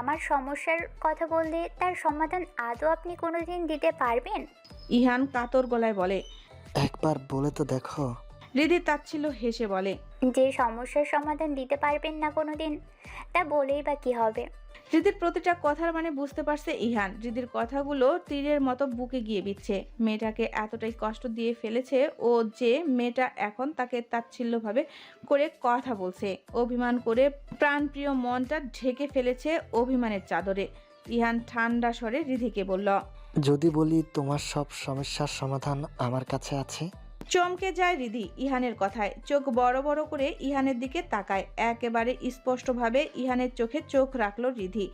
আমার সমস্যার কথা বললে তার সমাধান আদৌ আপনি কোনোদিন দিতে পারবেন? ইহান কাতর গলায় বলে একবার বলে তো দেখো। রিদি তাচ্ছিল হেসে বলে যে সমস্যার সমাধান দিতে পারবেন না কোনোদিন তা বলেই বা কি হবে? রিদির প্রতিটা কথার মানে বুঝতে পারছে ইহান। রিদির কথাগুলো তীরের মতো বুকে গিয়ে বিচ্ছে মেয়েটাকে এতটাই কষ্ট দিয়ে ফেলেছে ও যে মেয়েটা এখন তাকে তাচ্ছিল্যভাবে করে কথা বলছে। অভিমান করে প্রাণপ্রিয় মনটা ঢেকে ফেলেছে অভিমানের চাদরে। ইহান ঠান্ডা স্বরে রিধিকে বলল, যদি বলি তোমার সব সমস্যার সমাধান আমার কাছে আছে চমকে যায় রিধি ইহানের কথায়। চোখ বড় বড় করে ইহানের দিকে তাকায়। একেবারে স্পষ্টভাবে ইহানের চোখে চোখ রাখল রিধি।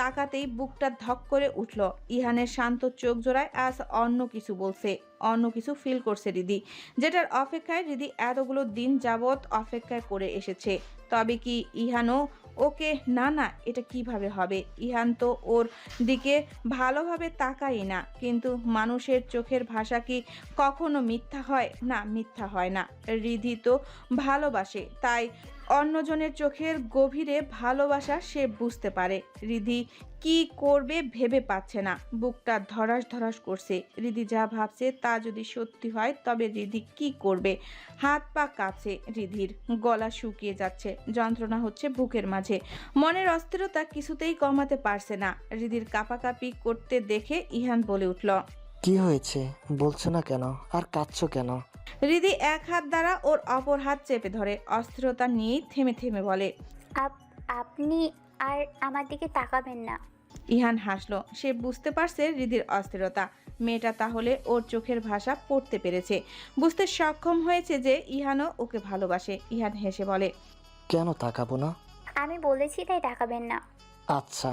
তাকাতেই বুকটা ধক করে উঠল। ইহানের শান্ত চোখ জোড়ায় আজ অন্য কিছু বলছে, অন্য কিছু ফিল করছে রিধি। যেটার অপেক্ষায় রিধি এতগুলো দিন যাবৎ অপেক্ষায় করে এসেছে। তবে কি ইহানও ওকে, না না, এটা কীভাবে হবে? ইহান তো ওর দিকে ভালোভাবে তাকাই না, কিন্তু মানুষের চোখের ভাষা কি কখনো মিথ্যা হয়? না, মিথ্যা হয় না। রিধি তো ভালোবাসে, তাই অন্যজনের চোখের গভীরে ভালোবাসা সে বুঝতে পারে। রিধি কি করবে ভেবে পাচ্ছে না। বুকটা ধরাস ধরাস করছে। রিধি যা ভাবছে তা যদি সত্যি হয়, তবে রিধি কি করবে? হাত পা কাঁপছে রিধির। গলা শুকিয়ে যাচ্ছে। যন্ত্রণা হচ্ছে বুকের মাঝে। মনের অস্থিরতা কিছুতেই কমাতে পারছে না। রিধির কাপাকাপি করতে দেখে ইহান বলে উঠল কি হয়েছে? বলছো না কেন? আর কাঁদছো কেন? রিদি এক হাত দ্বারা ওর অপর হাত চেপে ধরে অস্থিরতা নিয়েই থেমে থেমে বলে আপ আপনি আর আমার দিকে তাকাবেন না। ইহান হাসলো। সে বুঝতে পারছে রিদির অস্থিরতা। মেয়েটা তাহলে ওর চোখের ভাষা পড়তে পেরেছে। বুঝতে সক্ষম হয়েছে যে ইহানও ওকে ভালোবাসে। ইহান হেসে বলে কেন তাকাবো না? আমি বলেছি তাই তাকাবেন না। আচ্ছা।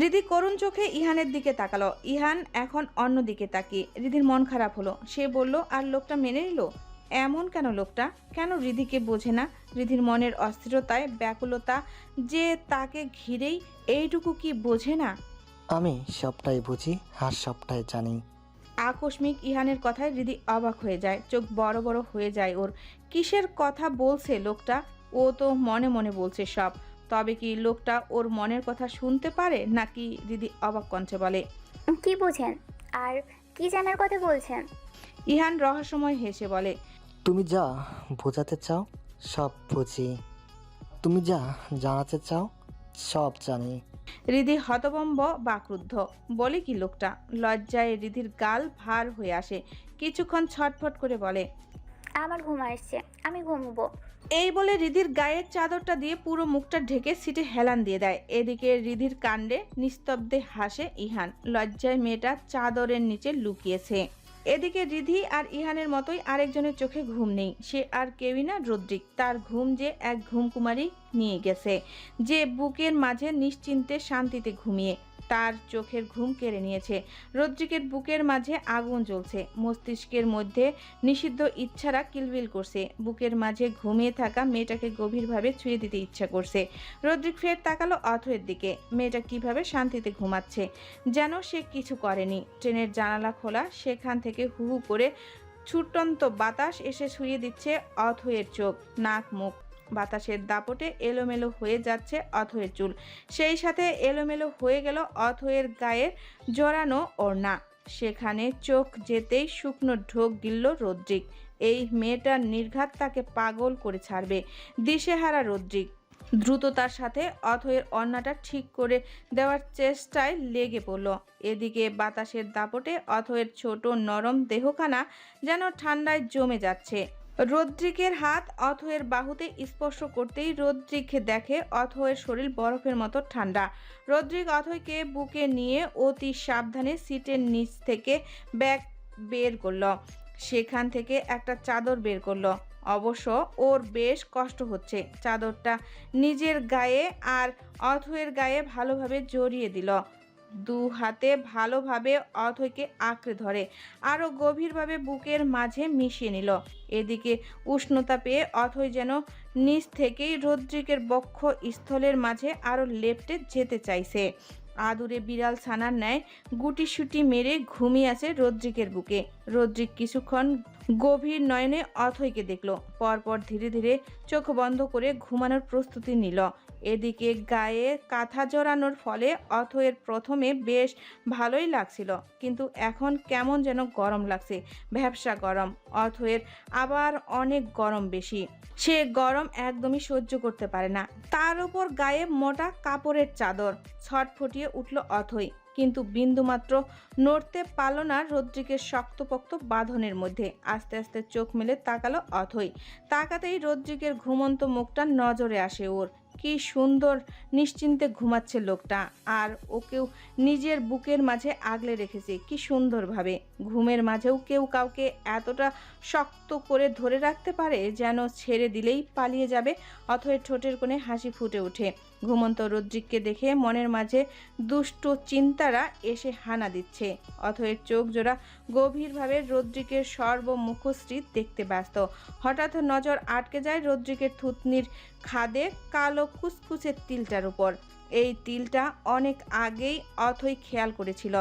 রিদি করুণ চোখে ইহানের দিকে তাকালো। ইহান এখন অন্য দিকে তাকিয়ে। রিদির মন খারাপ হলো। সে বলল আর লোকটা মেনে নিল? এমন কেন লোকটা? কেন রিধিকে বোঝে না? রিধির মনের অস্থিরতায় ব্যাকুলতা যে তাকে ঘিরেই এইটুকু কি বোঝে না? আমি সবটাই বুঝি আর সবটাই জানি। আকস্মিক ইহানের কথায় রিদি অবাক হয়ে যায়। চোখ বড় বড় হয়ে যায় ওর। কিসের কথা বলছে লোকটা? ও তো মনে মনে বলছে সব। তবে কি লোকটা ওর মনের কথা শুনতে পারে নাকি রিদি অবাক কণ্ঠে বলে? কি বুঝেন? আর কি জানার কথা বলছেন? ইহান রহস্যময় হেসে বলে তুমি যা বোঝাতে চাও সব বুঝি। তুমি যা জানাতে চাও সব জানি। রিদি হতবম্ব বা ক্রুদ্ধ বলে কি লোকটা? লজ্জায় রিধির গাল ভার হয়ে আসে। কিছুক্ষণ ছটফট করে বলে আমার ঘুম আসছে আমি ঘুমবো। এই বলে রিধির গায়ের চাদরটা দিয়ে পুরো মুখটা ঢেকে সিটে হেলান দিয়ে দেয়। এদিকে রিধির কাণ্ডে নিস্তব্ধে হাসে ইহান। লজ্জায় মেয়েটা চাদরের নিচে লুকিয়েছে। এদিকে রিধি আর ইহানের মতোই আরেকজনের চোখে ঘুম নেই। সে আর কেউই না রদ্রিক। তার ঘুম যে এক ঘুমকুমারী নিয়ে গেছে। যে বুকের মাঝে নিশ্চিন্তে শান্তিতে ঘুমিয়ে। তার চোখের ঘুম কেড়ে নিয়েছে। রদ্রিকের বুকের মাঝে আগুন জ্বলছে। মস্তিষ্কের মধ্যে নিষিদ্ধ ইচ্ছারা কিলবিল করছে। বুকের মাঝে ঘুমিয়ে থাকা মেয়েটাকে গভীরভাবে ছুঁয়ে দিতে ইচ্ছা করছে। রদ্রিক ফের তাকালো অথয়ের দিকে। মেয়েটা কীভাবে শান্তিতে ঘুমাচ্ছে? যেন সে কিছু করেনি। ট্রেনের জানালা খোলা, সেখান থেকে হু হু করে ছুটন্ত বাতাস এসে ছুঁয়ে দিচ্ছে অথয়ের চোখ, নাক, মুখ। বাতাসের দাপটে এলোমেলো হয়ে যাচ্ছে অথয়ের চুল। সেই সাথে এলোমেলো হয়ে গেল অথয়ের গায়ের জড়ানো ওড়না। সেখানে চোখ যেতেই শুকনো ঢোক গিলল রদ্রিক। এই মেয়েটার নির্ঘাত তাকে পাগল করে ছাড়বে, দিশেহারা রদ্রিক। দ্রুততার সাথে অথয়ের অন্নাটা ঠিক করে দেওয়ার চেষ্টায় লেগে পড়ল। এদিকে বাতাসের দাপটে অথয়ের ছোট নরম দেহখানা যেন ঠান্ডায় জমে যাচ্ছে। রদ্রিকের হাত অথয়ের বাহুতে স্পর্শ করতেই রদ্রিক দেখে অথয়ের শরীর বরফের মতো ঠান্ডা। রদ্রিক অথয়কে বুকে নিয়ে অতি সাবধানে সিটের নিচ থেকে ব্যাগ বের করল। সেখান থেকে একটা চাদর বের করল। অবশ্য ওর বেশ কষ্ট হচ্ছে। চাদরটা নিজের গায়ে আর অথয়ের গায়ে ভালোভাবে জড়িয়ে দিল। দু হাতে ভালোভাবে অথৈকে আঁকড়ে ধরে, আরও গভীরভাবে বুকের মাঝে মিশিয়ে নিল। এদিকে উষ্ণতা পেয়ে অথৈ যেন নিচ থেকেই রদ্রিকের বক্ষ স্থলের মাঝে আরও লেপটে যেতে চাইছে। আদুরে বিড়াল ছানার ন্যায় গুটিসুটি মেরে ঘুমিয়ে আছে রদ্রিকের বুকে। রদ্রিক কিছুক্ষণ গভীর নয়নে অথয়কে দেখল। পরপর ধীরে ধীরে চোখ বন্ধ করে ঘুমানোর প্রস্তুতি নিল। এদিকে গায়ে কাঁথা জড়ানোর ফলে অথয়ের প্রথমে বেশ ভালোই লাগছিল, কিন্তু এখন কেমন যেন গরম লাগছে, ভ্যাবসা গরম। অথয়ের আবার অনেক গরম বেশি। সে গরম একদমই সহ্য করতে পারে না। তার উপর গায়ে মোটা কাপড়ের চাদর ছটফটিয়ে উঠল অথই, কিন্তু বিন্দুমাত্র নড়তে পারল না রদ্রিকের শক্তপোক্ত বাঁধনের মধ্যে। আস্তে আস্তে চোখ মেলে তাকালো অথই। তাকাতেই রদ্রিকের ঘুমন্ত মুখটা নজরে আসে ওর। কি সুন্দর নিশ্চিন্তে ঘুমাচ্ছে লোকটা। আর ওকেও নিজের বুকের মাঝে আগলে রেখেছে। কি সুন্দরভাবে। ঘুমের মাঝেও কেউ কাউকে এতটা শক্ত করে ধরে রাখতে পারে যেন ছেড়ে দিলেই পালিয়ে যাবে অথয় ঠোঁটের কোণে হাসি ফুটে ওঠে। ঘুমন্ত রদ্রিককে দেখে মনের মাঝে দুষ্ট চিন্তারা এসে হানা দিচ্ছে অথয়ের চোখ জোড়া গভীরভাবে রদ্রিকের সর্বমুখশ্রী দেখতে ব্যস্ত। হঠাৎ নজর আটকে যায় রদ্রিকের থুতনির খাদে কালো কুচকুচের তিলটার উপর। এই তিলটা অনেক আগেই অথই খেয়াল করেছিল।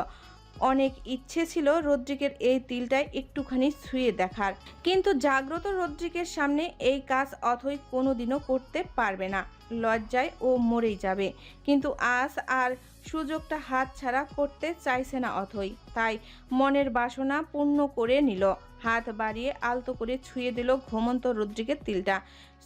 অনেক ইচ্ছে ছিল রদ্রিকের এই তিলটায় একটুখানি ছুঁয়ে দেখার। কিন্তু জাগ্রত রদ্রিকের সামনে এই কাজ অথই কোনোদিনও করতে পারবে না। লজ্জায় ও মরেই যাবে। কিন্তু আজ আর সুযোগটা হাত ছাড়া করতে চাইছে না অথই। তাই মনের বাসনা পূর্ণ করে নিল। হাত বাড়িয়ে আলতো করে ছুঁয়ে দিল ঘুমন্ত রদ্রিকের তিলটা।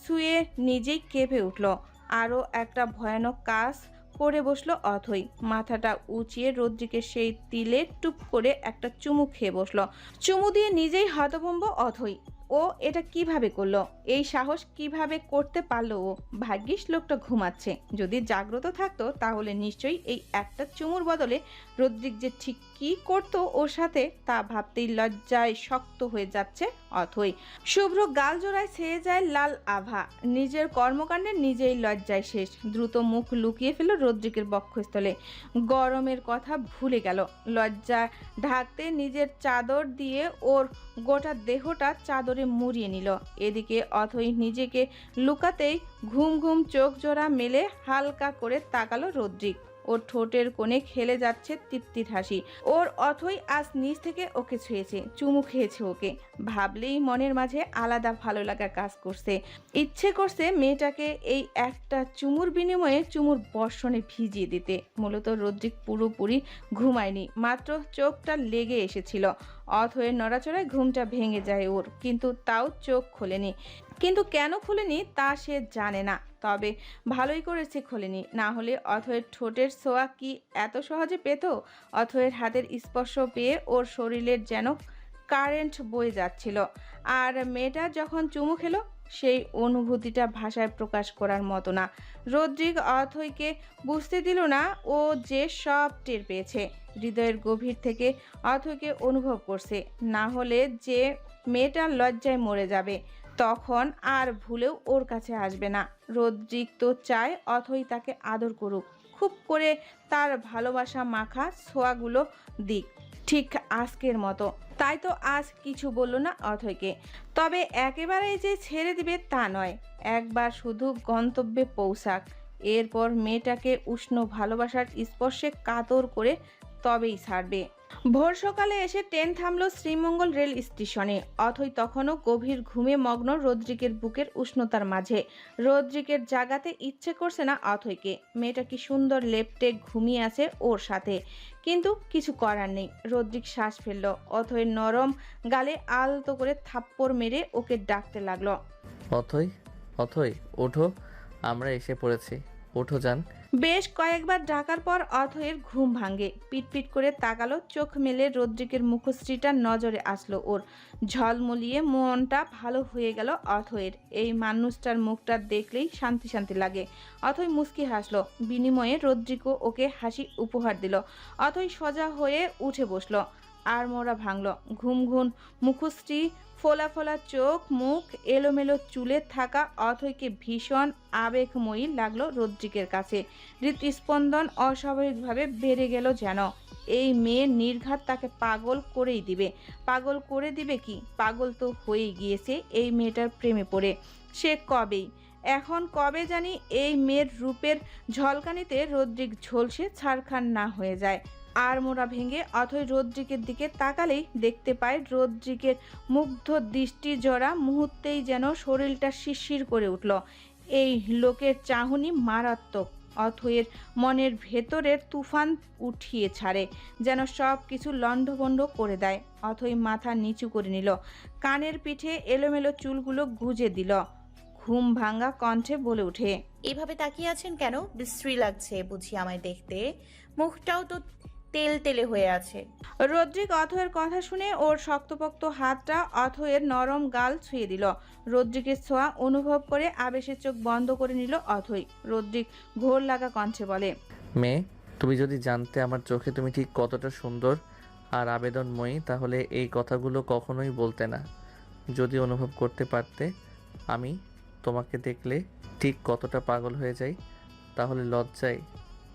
ছুঁয়ে নিজেই কেঁপে উঠল। আরও একটা ভয়ানক কাজ করে বসল অথই। মাথাটা উঁচিয়ে রোদ্রিকে সেই তিলে টুপ করে একটা চুমু খেয়ে বসল। চুমু দিয়ে নিজেই হতভম্ব অথই। ও এটা কীভাবে করল? এই সাহস কীভাবে করতে পারল ও? ভাগ্যিস লোকটা ঘুমাচ্ছে। যদি জাগ্রত থাকতো, তাহলে নিশ্চয়ই এই একটা চুমুর বদলে রদ্রিক যে ঠিক কি করতো ওর সাথে, তা ভাবতেই লজ্জায় শক্ত হয়ে যাচ্ছে অথই। শুভ্র গাল জোড়ায় ছেয়ে যায় লাল আভা। নিজের কর্মকাণ্ডে নিজেই লজ্জায় শেষ। দ্রুত মুখ লুকিয়ে ফেল রদ্রিকের বক্ষস্থলে। গরমের কথা ভুলে গেল। লজ্জা ঢাকতে নিজের চাদর দিয়ে ওর গোটা দেহটা চাদরে মুড়িয়ে নিল। এদিকে অথই নিজেকে লুকাতেই ঘুম ঘুম চোখ জোড়া মেলে হালকা করে তাকালো রদ্রিক। ওর ঠোঁটের কোণে খেলে যাচ্ছে তৃপ্তির হাসি। ওর অথই আজ নিচ থেকে ওকে ছুঁয়েছে, চুমু খেয়েছে ওকে। ভাবলেই মনের মাঝে আলাদা ভালো লাগা কাজ করছে। ইচ্ছে করছে মেয়েটাকে এই একটা চুমুর বিনিময়ে চুমুর বর্ষণে ভিজিয়ে দিতে। মূলত রদ্রিক পুরোপুরি ঘুমায়নি, মাত্র চোখটা লেগে এসেছিল। অথয়ের নড়াচড়ায় ঘুমটা ভেঙে যায় ওর, কিন্তু তাও চোখ খোলেনি। কিন্তু কেন খুলেনি তা সে জানে না। তবে ভালোই করেছে খোলেনি। না হলে অথয়ের ঠোঁটের ছোঁয়া কি এত সহজে পেত? অথয়ের হাতের স্পর্শ পেয়ে ওর শরীরের যেন কারেন্ট বয়ে যাচ্ছিল। আর মেয়েটা যখন চুমু খেলো, সেই অনুভূতিটা ভাষায় প্রকাশ করার মতো না। রদ্রিক অথইকে বুঝতে দিল না ও যে সব টের পেয়েছে। হৃদয়ের গভীর থেকে অথইকে অনুভব করছে। না হলে যে মেয়েটা লজ্জায় মরে যাবে। তখন আর ভুলেও ওর কাছে আসবে না। রদ্রিক তো চায় অথই তাকে আদর করুক। খুব করে তার ভালোবাসা মাখা ছোঁয়াগুলো দিক, ঠিক আজকের মতো। তাই তো আজ কিছু বলল না অথয়কে তবে একেবারেই যে ছেড়ে দিবে তা নয়। একবার শুধু গন্তব্যে পৌঁছাক। এরপর মেয়েটাকে উষ্ণ ভালোবাসার স্পর্শে কাতর করে তবেই ছাড়বে। ভোর সকালে এসে ট্রেন থামল শ্রীমঙ্গল রেল স্টেশনে। অথই তখনও গভীর ঘুমে মগ্ন রদ্রিকের বুকের উষ্ণতার মাঝে। রদ্রিকের জাগাতে ইচ্ছে করছে না অথইকে। মেয়েটা কি সুন্দর লেপটে ঘুমিয়ে আছে ওর সাথে। কিন্তু কিছু করার নেই। রদ্রিক শ্বাস ফেলল। অথয়ের নরম গালে আলতো করে থাপ্পড় মেরে ওকে ডাকতে লাগল। অথই অথই, ওঠো, আমরা এসে পড়েছি। ওঠো যান। বেশ কয়েকবার ডাকার পর অথয়ের ঘুম ভাঙে। পিটপিট করে তাকালো, চোখ মেলে রদ্রিকের মুখশ্রীটা নজরে আসলো ওর। ঝলমলিয়ে মনটা ভালো হয়ে গেল অথয়ের। এই মানুষটার মুখটা দেখলেই শান্তি শান্তি লাগে। অথয় মুস্কি হাসলো। বিনিময়ে রদ্রিকও ওকে হাসি উপহার দিল। অথই সোজা হয়ে উঠে বসল। আর মোড়া ভাঙলো। ঘুম ঘুম মুখশ্রী, ফোলা ফোলা চোখ, মুখ, এলোমেলো চুলে থাকা অথৈকে ভীষণ আবেগময়ী লাগল রদ্রিকের কাছে। হৃৎস্পন্দন অস্বাভাবিকভাবে বেড়ে গেল যেন। এই মেয়ে নির্ঘাত তাকে পাগল করেই দিবে। পাগল করে দিবে কি? পাগল তো হয়েই গিয়েছে এই মেয়েটার প্রেমে পড়ে। সে কবেই? এখন কবে জানি এই মেয়ের রূপের ঝলকানিতে রদ্রিক ঝলসে ছাড়খান না হয়ে যায়। আর মোড়া ভেঙে অথই রদ্রিকের দিকে তাকালেই দেখতে পায় রদ্রিকের মুগ্ধ দৃষ্টি জড়া মুহূর্তেই যেন শরীরটা শিরশির করে উঠল। এই লোকের চাহনি মারাত্মক অথয়ের মনের ভেতরের তুফান উঠিয়ে ছাড়ে, যেন সব কিছু লণ্ডভণ্ড করে দেয়। অথই মাথা নিচু করে নিল, কানের পিঠে এলোমেলো চুলগুলো গুজে দিল। ঘুম ভাঙা কণ্ঠে বলে ওঠে, এভাবে তাকিয়ে আছেন কেন? বিশ্রী লাগছে বুঝি আমায় দেখতে। মুখটাও তো তেল তেলে হয়ে আছে। রদ্রিক অথয়ের কথা শুনে ওর শক্তপোক্ত হাতটা অথয়ের নরম গাল ছুঁয়ে দিল। রদ্রিকের ছোঁয়া অনুভব করে আবেশের চোখ বন্ধ করে নিল অথই। রদ্রিক ঘোর লাগা কণ্ঠে বলে মেয়ে তুমি যদি জানতে আমার চোখে তুমি ঠিক কতটা সুন্দর আর আবেদনময়ী তাহলে এই কথাগুলো কখনোই বলতে না। যদি অনুভব করতে পারতে আমি তোমাকে দেখলে ঠিক কতটা পাগল হয়ে যাই তাহলে লজ্জায়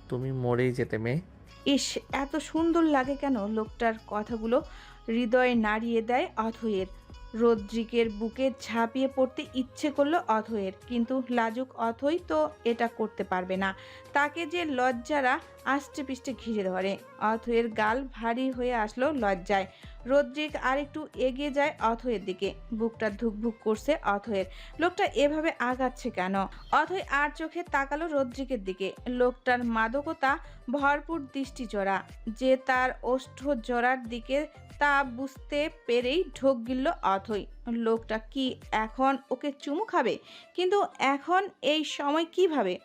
তুমি মরেই যেতে মেয়ে। ইস, এত সুন্দর লাগে কেন? লোকটার কথাগুলো হৃদয়ে নাড়িয়ে দেয় অথয়ের রদ্রিকের বুকে ঝাঁপিয়ে পড়তে ইচ্ছে করল অথয়ের কিন্তু লাজুক অথই তো এটা করতে পারবে না। তাকে যে লজ্জারা আষ্টে পিষ্টে ঘিরে ধরে। অথয়ের গাল ভারী হয়ে আসলো লজ্জায়। রদ্রিক আরেকটু এগিয়ে যায় অথয়ের দিকে। বুকটা ধুকভুক করছে অথয়ের। লোকটা এভাবে আগাচ্ছে কেন? অথই আর চোখে তাকালো রদ্রিকের দিকে। লোকটার মাদকতা ভরপুর দৃষ্টি জোড়া যে তার ওষ্ঠ জোড়ার দিকে তা বুঝতে পেরেই ঢোক গিলল অথই লোকটা কি এখন ওকে চুমু খাবে? কিন্তু এখন এই সময় কীভাবে?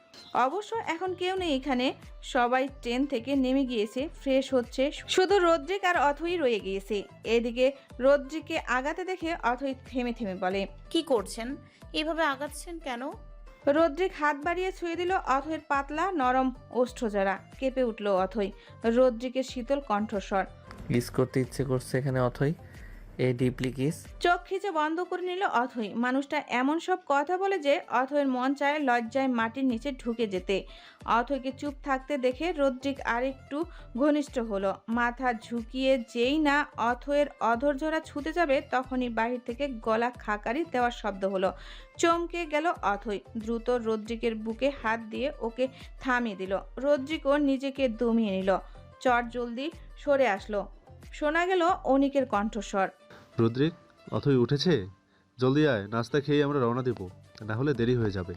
অবশ্য এখন কেউ নেই এখানে। সবাই ট্রেন থেকে নেমে গিয়েছে ফ্রেশ হচ্ছে। শুধু রদ্রিক আর অথই রয়ে গিয়েছে। এদিকে রদ্রিককে আগাতে দেখে অথই থেমে থেমে বলে কি করছেন? এভাবে আগাচ্ছেন কেন? রদ্রিক হাত বাড়িয়ে ছুঁয়ে দিল অথয়ের পাতলা নরম ওষ্ঠজোড়া কেঁপে উঠল অথই। রদ্রিকের শীতল কণ্ঠস্বর। কিস করতে ইচ্ছে করছে এখানে অথই? ডিপলি কিস চোখ খিচে বন্ধ করে নিল অথই মানুষটা এমন সব কথা বলে যে অথয়ের মন চায় লজ্জায় মাটির নিচে ঢুকে যেতে। অথইকে চুপ থাকতে দেখে রদ্রিক আরেকটু ঘনিষ্ঠ হলো। মাথা ঝুঁকিয়ে যেই না অথয়ের অধৈর্যরা ছুতে যাবে তখনই বাহির থেকে গলা খাকারি দেওয়ার শব্দ হলো। চমকে গেল অথই দ্রুত রদ্রিকের বুকে হাত দিয়ে ওকে থামিয়ে দিল। রদ্রিকও নিজেকে দমিয়ে নিল। চট জলদি সরে আসলো। শোনা গেল অনিকের কণ্ঠস্বর। রুদ্রিক অথই উঠেছে? জলদি আয় নাস্তা খেয়ে আমরা রওনা দেবো না হলে দেরি হয়ে যাবে।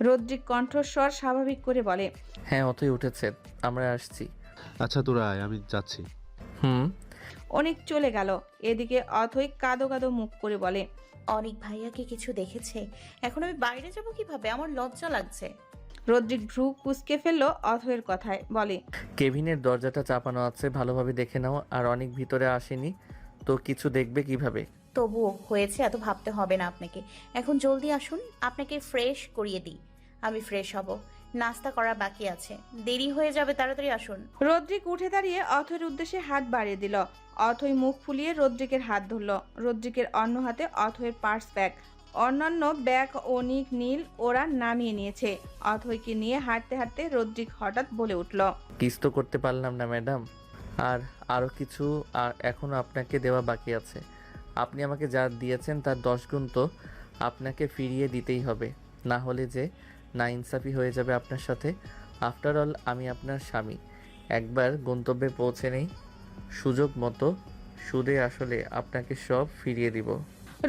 রদ্রিক কণ্ঠস্বর স্বাভাবিক করে বলে হ্যাঁ অথই উঠেছে আমরা আসছি। আচ্ছা তোরা আয় আমি যাচ্ছি। হুম? অনেক চলে গেল এদিকে অথই কাদো কাদো মুখ করে বলে অনেক ভাইয়াকে কিছু দেখেছে এখন আমি বাইরে যাব কীভাবে? আমার লজ্জা লাগছে। রদ্রিক ভ্রু কুচকে ফেলল অথয়ের কথায় বলে কেভিনের দরজাটা চাপানো আছে ভালোভাবে দেখে নাও আর অনেক ভিতরে আসেনি। তো কিছু দেখবে কীভাবে? তবুও হয়েছে এত ভাবতে হবে না আপনাকে। এখন জলদি আসুন আপনাকে ফ্রেশ করিয়ে দিই। আমি ফ্রেশ হব। নাস্তা করা বাকি আছে। দেরি হয়ে যাবে তাড়াতাড়ি আসুন। রদ্রিক উঠে দাঁড়িয়ে অথয়ের উদ্দেশ্যে হাত বাড়িয়ে দিল। অথই মুখ ফুলিয়ে রদ্রিকের হাত ধরল। রদ্রিকের অন্য হাতে অথয়ের পার্স ব্যাগ অন্যান্য ব্যাগ অনিক নীল ওরা নামিয়ে নিয়েছে। অথইকে নিয়ে হাঁটতে হাঁটতে রদ্রিক হঠাৎ বলে উঠল কিস তো করতে পারলাম না ম্যাডাম। আর আরও কিছু, আর এখনও আপনাকে দেওয়া বাকি আছে। আপনি আমাকে যা দিয়েছেন তার দশ গুণ তো আপনাকে ফিরিয়ে দিতেই হবে। না হলে যে না ইনসাফি হয়ে যাবে আপনার সাথে। আফটার অল আমি আপনার স্বামী। একবার গন্তব্যে পৌঁছে নেই। সুযোগ মতো সুদে আসলে আপনাকে সব ফিরিয়ে দিব।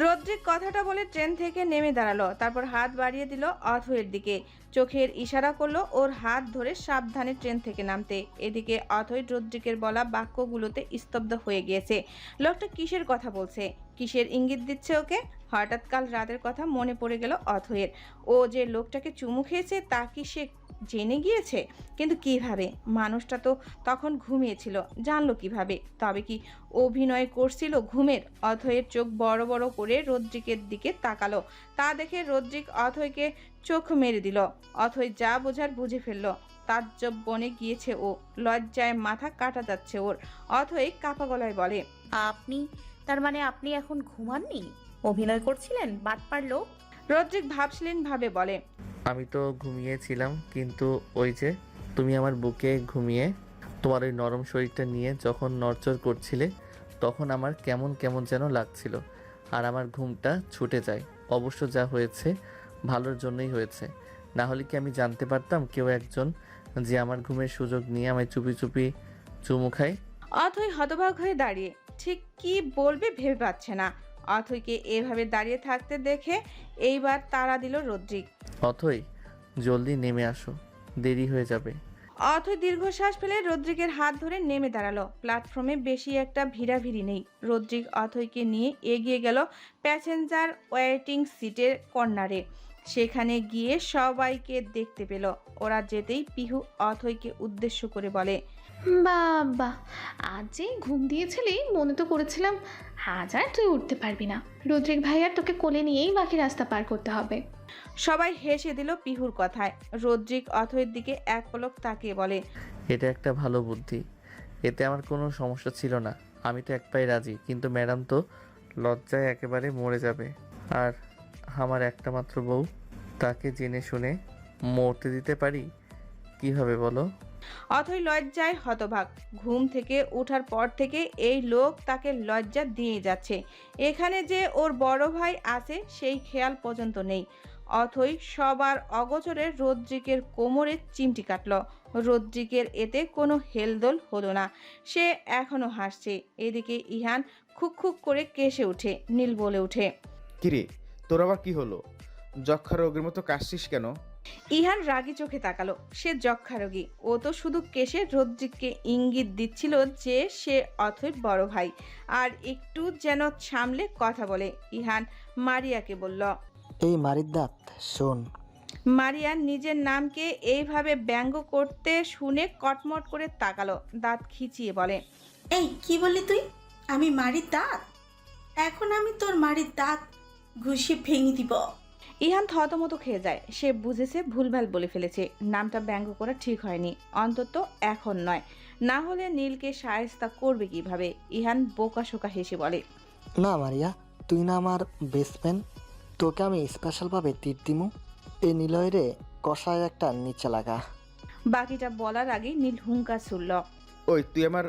রদ্রিক কথাটা বলে ট্রেন থেকে নেমে দাঁড়াল, তারপর হাত বাড়িয়ে দিল অথয়ের দিকে। চোখের ইশারা করল ওর হাত ধরে সাবধানে ট্রেন থেকে নামতে। এদিকে অথই রদ্রিকের বলা বাক্যগুলোতে স্তব্ধ হয়ে গিয়েছে। লোকটা কিসের কথা বলছে? কিসের ইঙ্গিত দিচ্ছে ওকে? হঠাৎ কাল রাতের কথা মনে পড়ে গেল অথয়ের। ও যে লোকটাকে চুমু খেয়েছে, তা কি সে জেনে গিয়েছে? কিন্তু কীভাবে? মানুষটা তো তখন ঘুমিয়েছিল, জানলো কীভাবে? তবে কি অভিনয় করছিল ঘুমের? অথয়ের চোখ বড় বড় করে রদ্রিকের দিকে তাকালো। তা দেখে রদ্রিক অথয়কে চোখ মেরে দিল। অথয় যা বোঝার বুঝে ফেলল। তাজ্জব বনে গিয়েছে ও। লজ্জায় মাথা কাটা যাচ্ছে ওর। অথয় কাপা গলায় বলে, আপনি? তার মানে আপনি এখন ঘুমাননি? অভিনয় করছিলেন? বাদ পারল রদ্রিক ভাবছিলেন ভাবে বলে আমি তো ঘুমিয়েছিলাম কিন্তু ওই যে তুমি আমার বুকে ঘুমিয়ে তোমার ওই নরম শরীরটা নিয়ে যখন নড়চড় করছিলে তখন আমার কেমন কেমন যেন লাগছিল আর আমার ঘুমটা ছুটে যায়। অবশ্য যা হয়েছে ভালোর জন্যই হয়েছে। না হলে কি আমি জানতে পারতাম কেউ একজন যে আমার ঘুমের সুযোগ নিয়ে আমায় চুপি চুপি চুমু খায়? অথই হতবাক হয়ে দাঁড়িয়ে ঠিক কি বলবে ভেবে পাচ্ছে না। অথইকে এভাবে দাঁড়িয়ে থাকতে দেখে এইবার তাড়া দিল রদ্রিক। অথই জলদি নেমে আসো দেরি হয়ে যাবে। অথই দীর্ঘশ্বাস ফেলে রদ্রিকের হাত ধরে নেমে দাঁড়াল। প্ল্যাটফর্মে বেশি একটা ভিড়াভিড়ি নেই। রদ্রিক অথইকে নিয়ে এগিয়ে গেল প্যাসেঞ্জার ওয়েটিং সিটের কর্নারে। সেখানে গিয়ে সবাইকে দেখতে পেল। ওরা যেতেই পিহু অথইকে উদ্দেশ্য করে বলে বাবা আজ যে ঘুম দিয়েছিলি মনে তো করেছিলাম আজ আর তুই উঠতে পারবি না। রুদ্রিক ভাইয়ার তোকে কোলে নিয়েই বাকি রাস্তা পার করতে হবে। সবাই হেসে দিল পিহুর কথায়। রদ্রিক অথয়ের দিকে এক পলক তাকিয়ে বলে এটা একটা ভালো বুদ্ধি। এতে আমার কোনো সমস্যা ছিল না। আমি তো এক পায়ে রাজি কিন্তু ম্যাডাম তো লজ্জায় একেবারে মরে যাবে। আর আমার একটা মাত্র বউ তাকে জেনে শুনে মরতে দিতে পারি? কীভাবে বলো? অথই লজ্জায় হতভাগ। ঘুম থেকে ওঠার পর থেকে এই লোক তাকে লজ্জা দিয়ে যাচ্ছে। এখানে যে ওর বড় ভাই আছে, সেই খেয়াল পর্যন্ত নেই। অথই সবার অগোচরে রদ্রিকের কোমরে চিমটি কাটল। রদ্রিকের এতে কোনো হেলদোল হলো না। সে এখনও হাসছে। এদিকে ইহান খুক খুক করে কেসে ওঠে নীল বলে ওঠে কিরে, তোর আবার কি হলো? যক্ষা রোগের মতো কাশছিস কেন? ইহান রাগি চোখে তাকালো। সে যক্ষা রোগী। ও তো শুধু কেশে রদ্রিককে ইঙ্গিত দিচ্ছিল যে সে অথৈর বড় ভাই। আর একটু যেন সামলে কথা বলে। ইহান মারিয়াকে বলল এই মারির দাঁত শোন। মারিয়া নিজের নামকে এইভাবে ব্যঙ্গ করতে শুনে কটমট করে তাকালো। দাঁত খিচিয়ে বলে এই কি বললি তুই? আমি মারির দাঁত এখন আমি তোর মারির দাঁত ঘুষিয়ে ভেঙে দিব। ইহান থতমত খেয়ে যায়। সে বুঝেছে ভুলভাল বলে ফেলেছে। নামটা ব্যঙ্গ করা ঠিক হয়নি। অন্তত এখন নয়। না হলে নীলকে সায়স্তা করবে কীভাবে? ইহান বোকাশোকা হেসে বলে। না মারিয়া তুই না আমার বেস্ট ফ্রেন্ড তোকে আমি স্পেশালভাবে তীর দিমু। এই নিলয়রে কষায় একটা নিচে লাগা। বাকিটা বলার আগেই নীল হুঙ্কার ছুড়ল ওই তুই আমার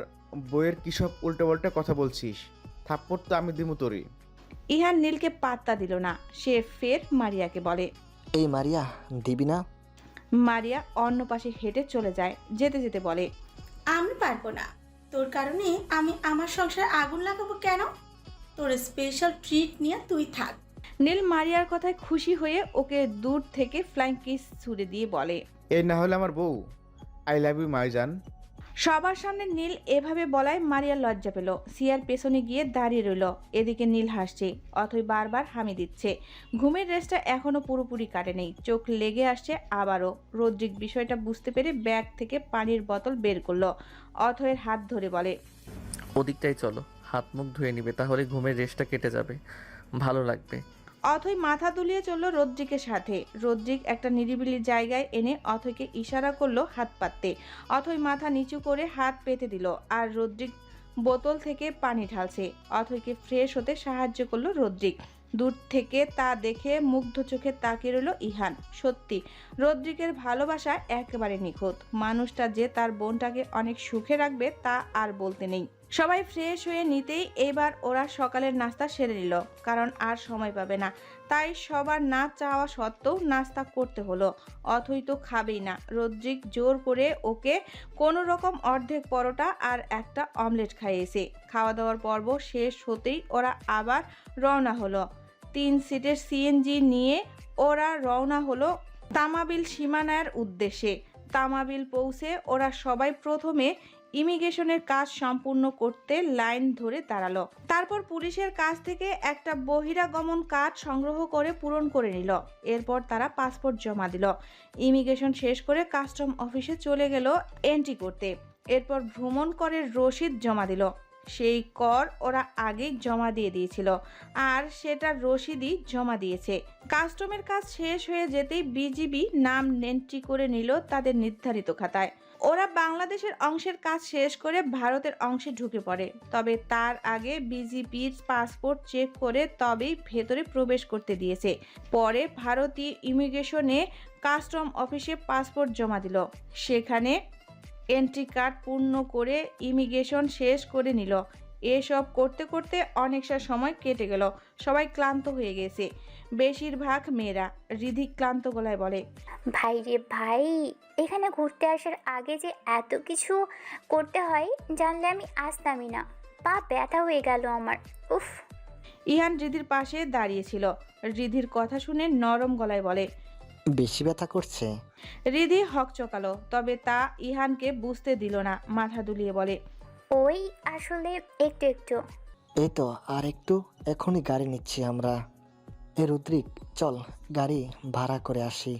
বইয়ের কি সব উল্টো পাল্টা কথা বলছিস? থাপ্পড় তো আমি দিমু তোরে ইহান নীলকে পাত্তা দিল না। সে ফের মারিয়াকে বলে এই মারিয়া দিবি না? মারিয়া অন্য পাশে হেঁটে চলে যায় যেতে যেতে বলে আমি পারব না। তোর কারণে আমি আমার সংসারে আগুন লাগাবো কেন? তোর স্পেশাল ট্রিট নিয়ে তুই থাক। নীল মারিয়ার কথায় খুশি হয়ে ওকে দূর থেকে ফ্লাইং কিস ছুড়ে দিয়ে বলে এই না হলে আমার বউ। I love you Maijan. সবার সামনে নীল এভাবে বলায় মারিয়া লজ্জা পেল। সিয়ার পেছনে গিয়ে দাঁড়িয়ে রইল। এদিকে নীল হাসছে, অথই বারবার হামি দিচ্ছে। ঘুমের রেস্টটা এখনও পুরোপুরি কাটেনি। চোখ লেগে আসছে আবারও। রোদ্রিক বিষয়টা বুঝতে পেরে ব্যাগ থেকে পানির বোতল বের করল। অথয়ের হাত ধরে বলে, ওদিকটাই চলো। হাত মুখ ধুয়ে নিবে, তাহলে ঘুমের রেশটা কেটে যাবে। ভালো লাগবে। অথই মাথা তুলিয়ে চলল রদ্রিকের সাথে। রদ্রিক একটা নিরিবিলি জায়গায় এনে অথইকে ইশারা করল হাত পাততে। অথই মাথা নিচু করে হাত পেতে দিল আর রদ্রিক বোতল থেকে পানি ঢালছে। অথইকে ফ্রেশ হতে সাহায্য করল রদ্রিক। দূর থেকে তা দেখে মুগ্ধ চোখে তাকিয়ে রইল ইহান। সত্যি, রদ্রিকের ভালোবাসা একেবারে নিখুঁত। মানুষটা যে তার বোনটাকে অনেক সুখে রাখবে তা আর বলতে নেই। সবাই ফ্রেশ হয়ে নিতেই এবার ওরা সকালের নাস্তা সেরে নিল, কারণ আর সময় পাবে না। তাই সবার না চাওয়া সত্ত্বেও নাস্তা করতে হলো। অথই তো খাবেই না। রদ্রিক জোর করে ওকে কোনো রকম অর্ধেক পরোটা আর একটা অমলেট খাইয়েছে। খাওয়া দাওয়ার পর্ব শেষ হতেই ওরা আবার রওনা হলো। তিন সিটের সিএনজি নিয়ে ওরা রওনা হলো তামাবিল সীমানার উদ্দেশ্যে। তামাবিল পৌঁছে ওরা সবাই প্রথমে ইমিগ্রেশনের কাজ সম্পূর্ণ করতে লাইন ধরে দাঁড়াল। তারপর পুলিশের কাছ থেকে একটা বহিরাগমন কার্ড সংগ্রহ করে পূরণ করে নিল। এরপর তারা পাসপোর্ট জমা দিল। ইমিগ্রেশন শেষ করে কাস্টম অফিসে চলে গেল এন্ট্রি করতে। এরপর ভ্রমণ করের রসিদ জমা দিল। সেই কর ওরা আগেই জমা দিয়ে দিয়েছিল, আর সেটা রসিদই জমা দিয়েছে। কাস্টমের কাজ শেষ হয়ে যেতেই বিজিবি নাম এন্ট্রি করে নিল তাদের নির্ধারিত খাতায়। ওরা বাংলাদেশের অংশের কাজ শেষ করে ভারতের অংশে ঢুকে পড়ে, তবে তার আগে বিজিপির পাসপোর্ট চেক করে তবেই ভেতরে প্রবেশ করতে দিয়েছে। পরে ভারতীয় ইমিগ্রেশনে কাস্টম অফিসে পাসপোর্ট জমা দিল। সেখানে এন্ট্রি কার্ড পূর্ণ করে ইমিগ্রেশন শেষ করে নিল। এসব করতে করতে অনেকটা সময় কেটে গেল। সবাই ক্লান্ত হয়ে গেছে। বেশিরভাগ মেয়েরা রিধি ক্লান্ত গলায় বলে ভাই রে ভাই এখানে ঘুরতে আসার আগে যে এত কিছু করতে হয় জানলে আমি আসতামই না। পা ব্যথা হয়ে গেল আমার। উফ! ইহান রিধির পাশে দাঁড়িয়েছিল রিধির কথা শুনে নরম গলায় বলে বেশি ব্যথা করছে? রিদি হক চকালো তবে তা ইহানকে বুঝতে দিল না মাথা দুলিয়ে বলে ওই আসলে একটু একটু। এই তো আর একটু এখনই গাড়ি নিচ্ছি আমরা। এ রুদ্রিক চল গাড়ি ভাড়া করে আসি।